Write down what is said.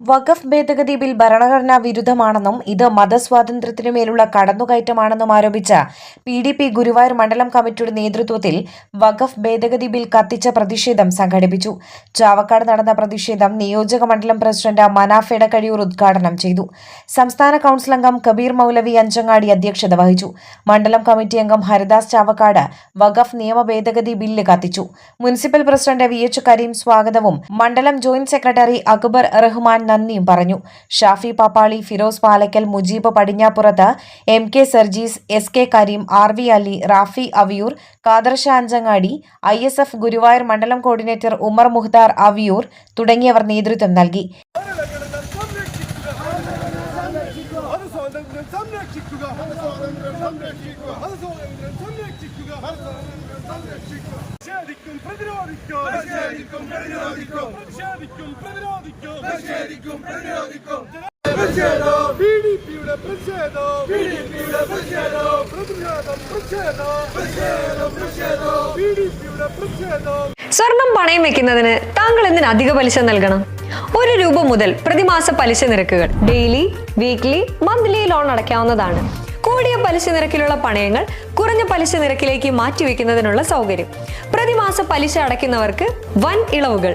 വഖഫ് ഭേദഗതി ബിൽ ഭരണഘടനാ വിരുദ്ധമാണെന്നും ഇത് മതസ്വാതന്ത്ര്യത്തിനുമേലുള്ള കടന്നുകയറ്റമാണെന്നും ആരോപിച്ച പി ഡി പി ഗുരുവായൂർ മണ്ഡലം കമ്മിറ്റിയുടെ നേതൃത്വത്തിൽ വഖഫ് ഭേദഗതി ബിൽ കത്തിച്ച പ്രതിഷേധം സംഘടിപ്പിച്ചു. ചാവക്കാട് നടന്ന പ്രതിഷേധം നിയോജക മണ്ഡലം പ്രസിഡന്റ് മനാഫ് എടക്കഴിയൂർ ഉദ്ഘാടനം ചെയ്തു. സംസ്ഥാന കൌൺസിൽ അംഗം കബീർ മൗലവി അഞ്ചങ്ങാടി അധ്യക്ഷത വഹിച്ചു. മണ്ഡലം കമ്മിറ്റി അംഗം ഹരിദാസ് ചാവക്കാട് വഖഫ് നിയമ ഭേദഗതി ബില്ല് കത്തിച്ചു. Municipal president V H Kareem സ്വാഗതവും മണ്ഡലം ജോയിന്റ് സെക്രട്ടറി അക്ബർ റഹ്മാൻ നന്ദിയും പറഞ്ഞു. Shafi Pappali Firoz Palakkal Mujeeb Padinjappurath M K Sarjees S K Kareem R V Ali Rafi Aviyur Kadarsha Anchangadi I S F Guruvayur മണ്ഡലം coordinator Umar മുഹ്താർ Aviyur തുടങ്ങിയവർ നേതൃത്വം നൽകി. പ്രതിരോധിക്കും പ്രതിരോധിക്കും പ്രതിഷേധിക്കും പ്രതിരോധിക്കും പ്രതിഷേധിക്കും പ്രതിരോധിക്കും. പ്രതിരോധിക്കും B D പിയുടെ പ്രതിഷേധം. ബി ഡി പിയുടെ പ്രതിഷേധം. പ്രതിഷേധം പ്രതിഷേധം. പ്രതിഷേധം പ്രതിഷേധം. ബി ഡി പിയുടെ പ്രതിഷേധം. സ്വർണം പണയം വെക്കുന്നതിന് താങ്കൾ എന്തിന് അധിക പലിശ നൽകണം? ഒരു രൂപ മുതൽ പ്രതിമാസ പലിശ നിരക്കുകൾ ഡെയിലി വീക്ക്ലി മന്ത്ലി ലോൺ അടയ്ക്കാവുന്നതാണ്. കൂടിയ പലിശ നിരക്കിലുള്ള പണയങ്ങൾ കുറഞ്ഞ പലിശ നിരക്കിലേക്ക് മാറ്റിവെക്കുന്നതിനുള്ള സൗകര്യം. പ്രതിമാസ പലിശ അടയ്ക്കുന്നവർക്ക് വൻ ഇളവുകൾ